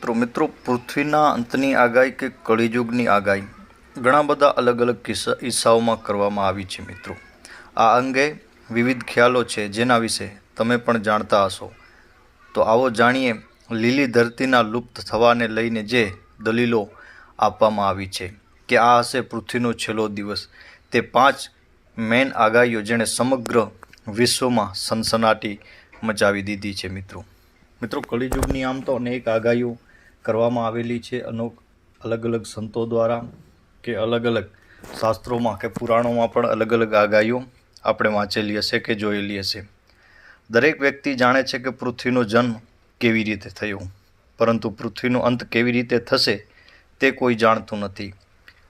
મિત્રો મિત્રો, પૃથ્વીના અંતની આગાહી કે કળિયુગની આગાહી? ઘણા બધા અલગ અલગ કિસ્સા કિસ્સાઓમાં કરવામાં આવી છે, મિત્રો. આ અંગે વિવિધ ખ્યાલો છે. જેના વિશે તમે પણ જાણતા હશો. તો આવો જાણીએ લીલી ધરતીના લુપ્ત થવાને લઈને જે દલીલો આપવામાં આવી છે કે આ હશે પૃથ્વીનો છેલ્લો દિવસ. તે પાંચ મેન આગાહીઓ જેણે સમગ્ર વિશ્વમાં સનસનાટી મચાવી દીધી છે, મિત્રો. મિત્રો, કળિયુગની આમ તો અનેક આગાહીઓ કરવામાં આવેલી છે. અનોક અલગ અલગ સંતો દ્વારા કે અલગ અલગ શાસ્ત્રોમાં કે પુરાણોમાં પણ અલગ અલગ આગાહીઓ આપણે વાંચેલી હશે કે જોયેલી હશે. દરેક વ્યક્તિ જાણે છે કે પૃથ્વીનો જન્મ કેવી રીતે થયો. પરંતુ પૃથ્વીનો અંત કેવી રીતે થશે તે કોઈ જાણતું નથી.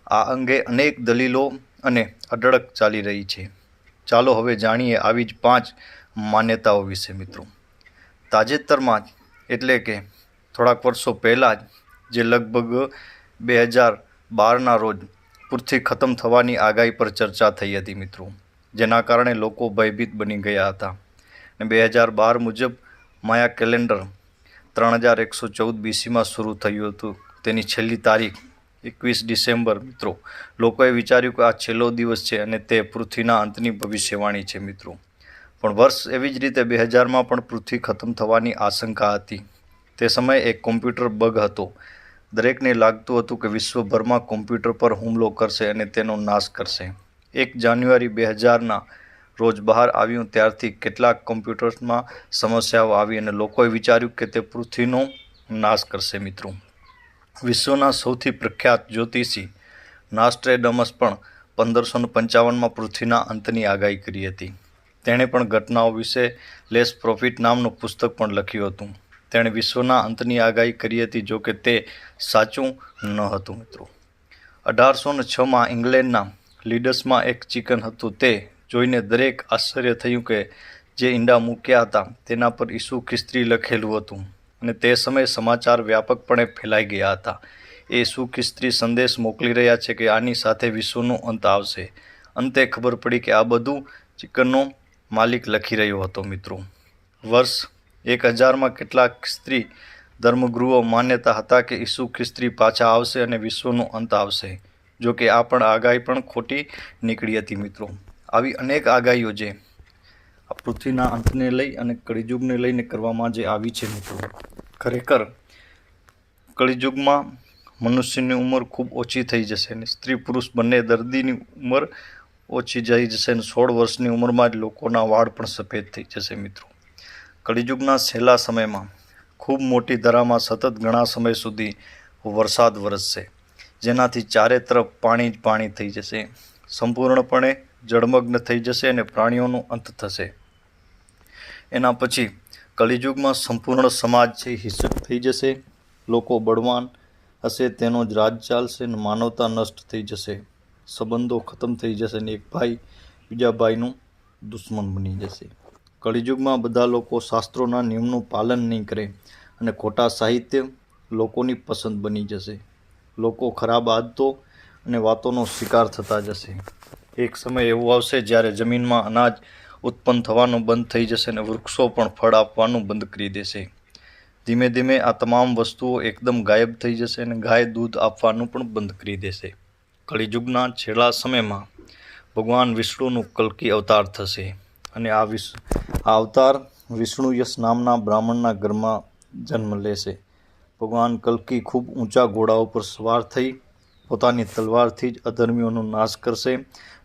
આ અંગે અનેક દલીલો અને અઢળક ચાલી રહી છે. ચાલો હવે જાણીએ આવી જ પાંચ માન્યતાઓ વિશે મિત્રો. તાજેતરમાં એટલે કે થોડાક વર્ષો પહેલાં જ, જે લગભગ બે હજાર બારના રોજ પૃથ્વી ખતમ થવાની આગાહી પર ચર્ચા થઈ હતી મિત્રો, જેના કારણે લોકો ભયભીત બની ગયા હતા. અને બે હજાર બાર મુજબ માયા કેલેન્ડર ત્રણ હજાર એકસો ચૌદ બીસીમાં શરૂ થયું હતું. તેની છેલ્લી તારીખ એકવીસ ડિસેમ્બર, મિત્રો. લોકોએ વિચાર્યું કે આ છેલ્લો દિવસ છે અને તે પૃથ્વીના અંતની ભવિષ્યવાણી છે, મિત્રો. પણ વર્ષ એવી જ રીતે બે હજારમાં પણ પૃથ્વી ખતમ થવાની આશંકા હતી. તે સમયે એક કોમ્પ્યુટર બગ હતો. દરેકને લાગતું હતું કે વિશ્વભરમાં કોમ્પ્યુટર પર હુમલો કરશે અને તેનો નાશ કરશે. એક જાન્યુઆરી બે હજારના રોજ બહાર આવ્યું ત્યારથી કેટલાક કોમ્પ્યુટર્સમાં સમસ્યાઓ આવી અને લોકોએ વિચાર્યું કે તે પૃથ્વીનો નાશ કરશે મિત્રો. વિશ્વના સૌથી પ્રખ્યાત જ્યોતિષી નાસ્ટ્રેડમસ પણ પંદરસો પંચાવનમાં પૃથ્વીના અંતની આગાહી કરી હતી. તેણે પણ ઘટનાઓ વિશે લેસ પ્રોફિટ નામનું પુસ્તક પણ લખ્યું હતું. તેણે વિશ્વના અંતની આગાહી કરી હતી, જો કે તે સાચું ન હતું, મિત્રો. અઢારસો ને છમાં ઇંગ્લેન્ડના લીડર્સમાં એક ચિકન હતું. તે જોઈને દરેક આશ્ચર્ય થયું કે જે ઈંડા મૂક્યા હતા, તેના પર ઈસુ ખિસ્ત્રી લખેલું હતું. અને તે સમયે સમાચાર વ્યાપકપણે ફેલાઈ ગયા હતા. એ ઈસુ ખિસ્ત્રી સંદેશ મોકલી રહ્યા છે કે આની સાથે વિશ્વનો અંત આવશે. અંતે ખબર પડી કે આ બધું ચિકનનો માલિક લખી રહ્યો હતો, મિત્રો. વર્ષ એક હજારમાં કેટલાક સ્ત્રી ધર્મગૃહો માન્યતા હતા કે ઈસુ ખ્રિસ્ત્રી પાછા આવશે અને વિશ્વનો અંત આવશે. જો કે આ પણ આગાહી પણ ખોટી નીકળી હતી મિત્રો. આવી અનેક આગાહીઓ જે આ પૃથ્વીના અંતને લઈ અને કળીયુગને લઈને કરવામાં જે આવી છે મિત્રો. ખરેખર કળિયુગમાં મનુષ્યની ઉંમર ખૂબ ઓછી થઈ જશે અને સ્ત્રી પુરુષ બંને દર્દીની ઉંમર ઓછી જઈ જશે અને સોળ વર્ષની ઉંમરમાં જ લોકોના વાળ પણ સફેદ થઈ જશે મિત્રો. કળિયુગના છેલ્લા સમયમાં ખૂબ મોટી ધરામાં સતત ઘણા સમય સુધી વરસાદ વરસશે. જેનાથી ચારે તરફ પાણી જ પાણી થઈ જશે. સંપૂર્ણપણે જળમગ્ન થઈ જશે અને પ્રાણીઓનો અંત થશે. એના પછી કલિયુગમાં સંપૂર્ણ સમાજ છે, હિંસક થઈ જશે. લોકો બળવાન હશે, તેનો જ રાજ ચાલશે અને માનવતા નષ્ટ થઈ જશે. સંબંધો ખતમ થઈ જશે અને એક ભાઈ બીજા ભાઈનું દુશ્મન બની જશે. કળિયુગમાં બધા લોકો શાસ્ત્રોના નિયમનું પાલન નહીં કરે અને ખોટા સાહિત્ય લોકોની પસંદ બની જશે. લોકો ખરાબ આદતો અને વાતોનો શિકાર થતા જશે. એક સમય એવો આવશે જ્યારે જમીનમાં અનાજ ઉત્પન્ન થવાનું બંધ થઈ જશે અને વૃક્ષો પણ ફળ આપવાનું બંધ કરી દેશે. ધીમે ધીમે આ તમામ વસ્તુઓ એકદમ ગાયબ થઈ જશે અને ગાય દૂધ આપવાનું પણ બંધ કરી દેશે. કળિયુગના છેલ્લા સમયમાં ભગવાન વિષ્ણુનું કલ્કી અવતાર થશે અને આ વિશ આ અવતાર વિષ્ણુ યશ નામના બ્રાહ્મણના ઘરમાં જન્મ લેશે ભગવાન કલ્કી ખૂબ ઊંચા ઘોડા ઉપર સવાર થઈ પોતાની તલવારથી જ અધર્મીઓનો નાશ કરશે.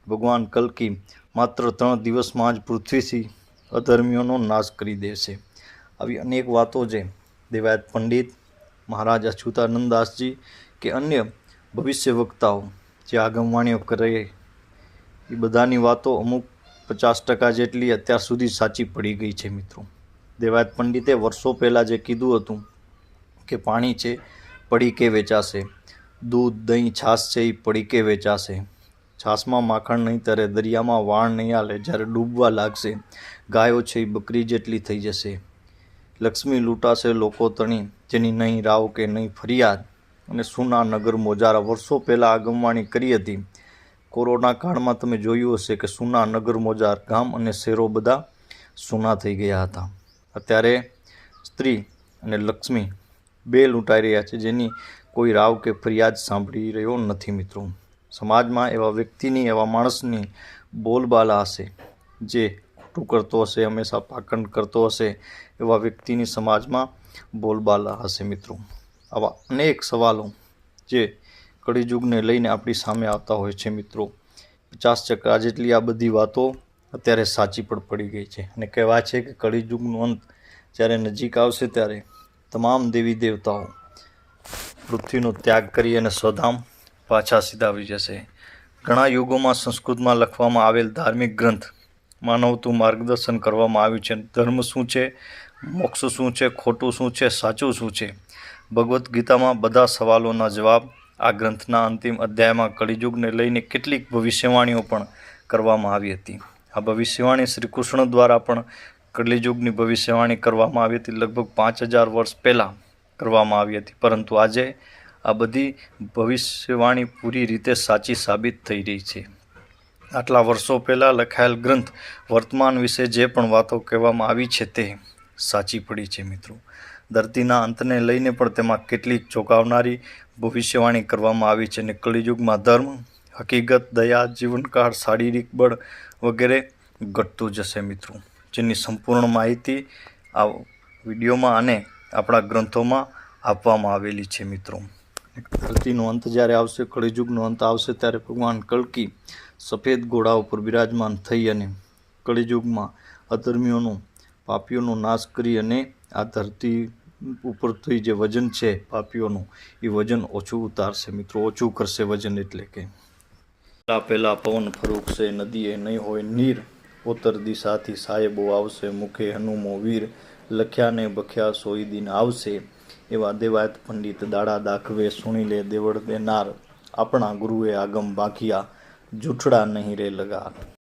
ભગવાન કલ્કી માત્ર ત્રણ દિવસમાં જ પૃથ્વીથી અધર્મીઓનો નાશ કરી દેશે આવી અનેક વાતો છે દેવાયત પંડિત મહારાજ અચ્યુતાનંદ કે અન્ય ભવિષ્ય વક્તાઓ જે આગમવાણીઓ કરે, એ બધાની વાતો અમુક પચાસ ટકા જેટલી અત્યાર સુધી સાચી પડી ગઈ છે મિત્રો. દેવાયત પંડિતે વર્ષો પહેલાં જે કીધું હતું કે પાણી છે પડીકે વેચાશે. દૂધ, દહીં, છાશ છે એ પડીકે વેચાશે. છાશમાં માખણ નહીં તરે, દરિયામાં વાણ નહીં હાલે જ્યારે ડૂબવા લાગશે, ગાયો છે એ બકરી જેટલી થઈ જશે. લક્ષ્મી લૂંટાશે, લોકો તણી, જેની નહીં રાવ કે નહીં ફરિયાદ. અને સુના નગર મોજારા વર્ષો પહેલાં આગમવાણી કરી હતી. કોરોના કાળમાં તમે જોયું હશે કે સુના નગર, મોજાર ગામ અને શહેરો બધા સૂના થઈ ગયા હતા. અત્યારે સ્ત્રી અને લક્ષ્મી બે લૂંટાઈ રહ્યા છે, જેની કોઈ રાવ કે ફરિયાદ સાંભળી રહ્યો નથી મિત્રો. સમાજમાં એવા વ્યક્તિની, એવા માણસની બોલબાલા હશે, જે ખોટું કરતો હશે, હંમેશા પાખંડ કરતો હશે, એવા વ્યક્તિની સમાજમાં બોલબાલા હશે મિત્રો. આવા અનેક સવાલો જે કળિયુગને લઈને આપણી સામે આવતા હોય છે મિત્રો. પચાસ ચક્રા જેટલી આ બધી વાતો અત્યારે સાચી પણ પડી ગઈ છે. અને કહેવાય છે કે કળીયુગનો અંત જ્યારે નજીક આવશે ત્યારે તમામ દેવી દેવતાઓ પૃથ્વીનો ત્યાગ કરી અને સ્વધામ પાછા સીધાવી જશે. ઘણા યુગોમાં સંસ્કૃતમાં લખવામાં આવેલ ધાર્મિક ગ્રંથ માનવતું માર્ગદર્શન કરવામાં આવ્યું છે. ધર્મ શું છે? મોક્ષ શું છે? ખોટું શું છે? સાચું શું છે? ભગવદ્ ગીતામાં બધા સવાલોના જવાબ આ ગ્રંથના અંતિમ અધ્યાયમાં કળિયુગને લઈને કેટલીક ભવિષ્યવાણીઓ પણ કરવામાં આવી હતી. આ ભવિષ્યવાણી શ્રી કૃષ્ણ દ્વારા પણ કળિયુગની ભવિષ્યવાણી કરવામાં આવી હતી. લગભગ પાંચ હજાર વર્ષ પહેલાં કરવામાં આવી હતી. પરંતુ આજે આ બધી ભવિષ્યવાણી પૂરી રીતે સાચી સાબિત થઈ રહી છે. આટલા વર્ષો પહેલાં લખાયેલ ગ્રંથ વર્તમાન વિશે જે પણ વાતો કહેવામાં આવી છે તે સાચી પડી છે મિત્રો. ધરતીના અંતને લઈને પણ તેમાં કેટલીક ચોંકાવનારી ભવિષ્યવાણી કરવામાં આવી છે. અને કળિયુગમાં ધર્મ, હકીકત, દયા, જીવનકાળ, શારીરિક બળ વગેરે ઘટતું જશે મિત્રો. જેની સંપૂર્ણ માહિતી આ વિડીયોમાં અને આપણા ગ્રંથોમાં આપવામાં આવેલી છે મિત્રો. ધરતીનો અંત જ્યારે આવશે કળિયુગનો અંત આવશે, ત્યારે ભગવાન કલ્કી સફેદ ઘોડા ઉપર બિરાજમાન થઈ અને કળિયુગમાં અધર્મીઓનો, પાપીઓનો નાશ કરી અને આ ધરતી ઉપરથી જે વજન છે પાપીઓનું, એ વજન ઓછું ઉતારશે મિત્રો, ઓછું કરશે વજન એટલે કે. પહેલાં પહેલાં પવન ફરૂકશે નદીએ નહીં હોય નીર, ઉત્તર દિશાથી સાહેબો આવશે, મુખે હનુમો, વીર લખ્યા ને બખ્યા સોઈ દિન આવશે, એવા દેવાયત પંડિત દાડા દાખવે સુણી લે દેવળ દેનાર, આપણા ગુરુએ આગમ બાંખ્યા જૂઠડા નહીં રે લગાર